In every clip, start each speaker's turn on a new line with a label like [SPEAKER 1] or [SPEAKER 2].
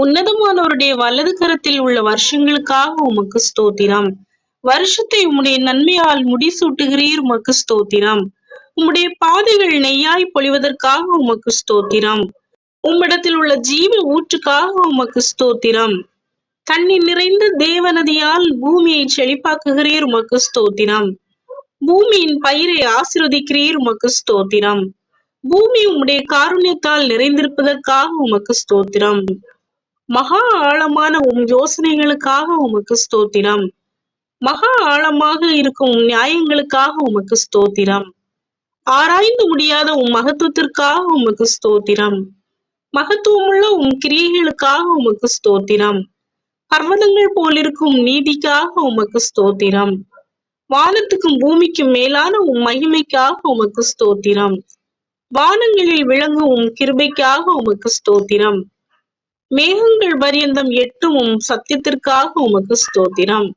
[SPEAKER 1] உன்னதமானவருடைய வலது கரத்தில் உள்ள வருஷங்களுக்காக உமக்கு ஸ்தோத்திரம். வருஷத்தை உம்முடைய நன்மையால் முடிசூட்டுகிறீர் உமக்கு ஸ்தோத்திரம். உம்முடைய பாதைகள் நெய்யாய் பொழிவதற்காக உமக்கு ஸ்தோத்திரம். உம்மிடத்தில் உள்ள ஜீவ ஊற்றுக்காக உமக்கு ஸ்தோத்திரம். தண்ணீர் நிறைந்த தேவநதியால் பூமியை செழிப்பாக்குகிறீர் உமக்கு ஸ்தோத்திரம். பூமியின் பயிரை ஆசிர்வதிக்கிறீர் உமக்கு ஸ்தோத்திரம். பூமி உம்முடைய காருண்யத்தால் நிறைந்திருப்பதற்காக உமக்கு ஸ்தோத்திரம். மகா ஆழமான உம் யோசனைகளுக்காக உமக்கு ஸ்தோத்திரம். மகா ஆழமாக இருக்கும் நியாயங்களுக்காக உமக்கு ஸ்தோத்திரம். ஆராய்ந்து முடியாத உம் மகத்துவத்திற்காக உமக்கு ஸ்தோத்திரம். மகத்துவமுள்ள உம் கிரியைகளுக்காக உமக்கு ஸ்தோத்திரம். பர்வதங்கள் போலிருக்கும் நீதிக்காக உமக்கு ஸ்தோத்திரம். வானத்துக்கும் பூமிக்கும் மேலான உம் மகிமைக்காக உமக்கு ஸ்தோத்திரம். வானங்களில் விளங்கும் உம் கிருபைக்காக உமக்கு ஸ்தோத்திரம். மேகங்கள் பரியந்தம் எட்டும் சத்தியத்திற்காக உமக்கு ஸ்தோத்திரம்.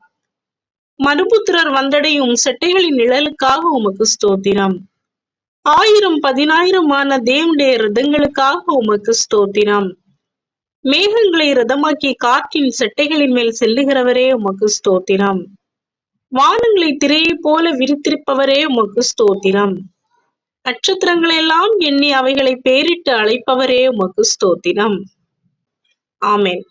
[SPEAKER 1] மனுபுத்திரர் வந்தடையும் செட்டைகளின் நிழலுக்காக உமக்கு ஸ்தோத்திரம். ஆயிரம் பதினாயிரமான தேவனுடைய ரதங்களுக்காக உமக்கு ஸ்தோத்திரம். மேகங்களை ரதமாக்கி காற்றின் செட்டைகளின் மேல் செல்லுகிறவரே உமக்கு ஸ்தோத்திரம். வானங்களை திரையை போல விரித்திருப்பவரே உமக்கு ஸ்தோத்திரம். நட்சத்திரங்களெல்லாம் எண்ணி அவைகளை பேரிட்டு அழைப்பவரே உமக்கு ஸ்தோத்திரம். Amen.